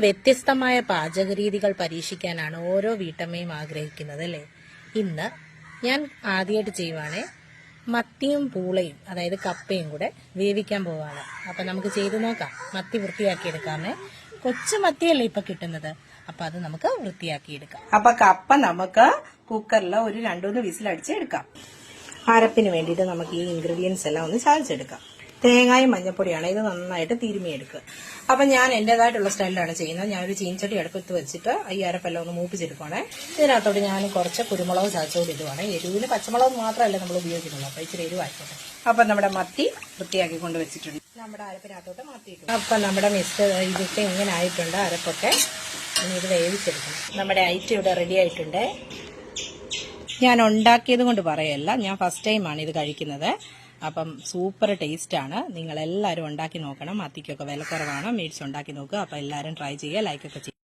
വ്യത്യസ്തമായ പാചക രീതികൾ പരീക്ഷിക്കാനാണ് ഓരോ വീട്ടമ്മയും ആഗ്രഹിക്കുന്നത് അല്ലേ? ഇന്ന് ഞാൻ ആദ്യമായിട്ട് ചെയ്യുവാണേ മത്തിയും പൂളയും അതായത് കപ്പയും കൂടെ വേവിക്കാൻ പോവാണ്. അപ്പൊ നമുക്ക് ചെയ്തു നോക്കാം. മത്തി വൃത്തിയാക്കി എടുക്കാമേ കൊച്ചു മത്തിയല്ലേ ഇപ്പൊ കിട്ടുന്നത്. അപ്പൊ അത് നമുക്ക് വൃത്തിയാക്കി എടുക്കാം അപ്പൊ കപ്പ നമുക്ക് കുക്കറിൽ ഒരു രണ്ടുമൂന്ന് വിസിലടിച്ച് എടുക്കാം അരപ്പിന് വേണ്ടിയിട്ട് നമുക്ക് ഈ ഇൻഗ്രീഡിയൻസ് എല്ലാം ഒന്ന് ചാലിച്ചെടുക്കാം തേങ്ങായും മഞ്ഞപ്പൊടിയാണ്. ഇത് നന്നായിട്ട് തിരുമിയെടുക്കുക. അപ്പൊ ഞാൻ എന്റേതായിട്ടുള്ള സ്റ്റൈലിലാണ് ചെയ്യുന്നത്. ഞാനൊരു ചീൻചട്ടി അടുപ്പത്ത് വെച്ചിട്ട് ഈ അരപ്പെല്ലാം ഒന്ന് മൂപ്പിച്ചെടുക്കുവാണേ. ഇതിനകത്തോട്ട് ഞാൻ കുറച്ച് കുരുമുളക് ചാച്ചോട് ഇടുവാണ്. എരിവിന് പച്ചമുളക് മാത്രമല്ല നമ്മൾ ഉപയോഗിക്കുന്നുള്ളൂ അപ്പൊ ഇച്ചിരി എരിവായിക്കോട്ടെ അപ്പൊ നമ്മുടെ മത്തി വൃത്തിയാക്കി കൊണ്ട് വെച്ചിട്ടുണ്ട്. നമ്മുടെ അരപ്പിനകത്തോട്ട് മത്തിയിട്ടു അപ്പൊ നമ്മുടെ മിക്സ് ഇതൊക്കെ ഇങ്ങനെ ആയിട്ടുണ്ട്. അരപ്പൊക്കെ ഇനി ഇത് വേവിച്ചെടുക്കണം. നമ്മുടെ ഐറ്റം ഇവിടെ റെഡി ആയിട്ടുണ്ട്. ഞാൻ ഉണ്ടാക്കിയത് കൊണ്ട് പറയല്ല. ഞാൻ ഫസ്റ്റ് ടൈമാണ് ഇത് കഴിക്കുന്നത്. അപ്പം സൂപ്പർ ടേസ്റ്റ് ആണ് നിങ്ങൾ എല്ലാവരും ഉണ്ടാക്കി നോക്കണം. അത്തിക്കൊക്കെ വിലക്കുറവാണ്. മീറ്റ്സ് ഉണ്ടാക്കി നോക്കുക. അപ്പം എല്ലാവരും ട്രൈ ചെയ്യുക. ലൈക്കൊക്കെ ചെയ്യുക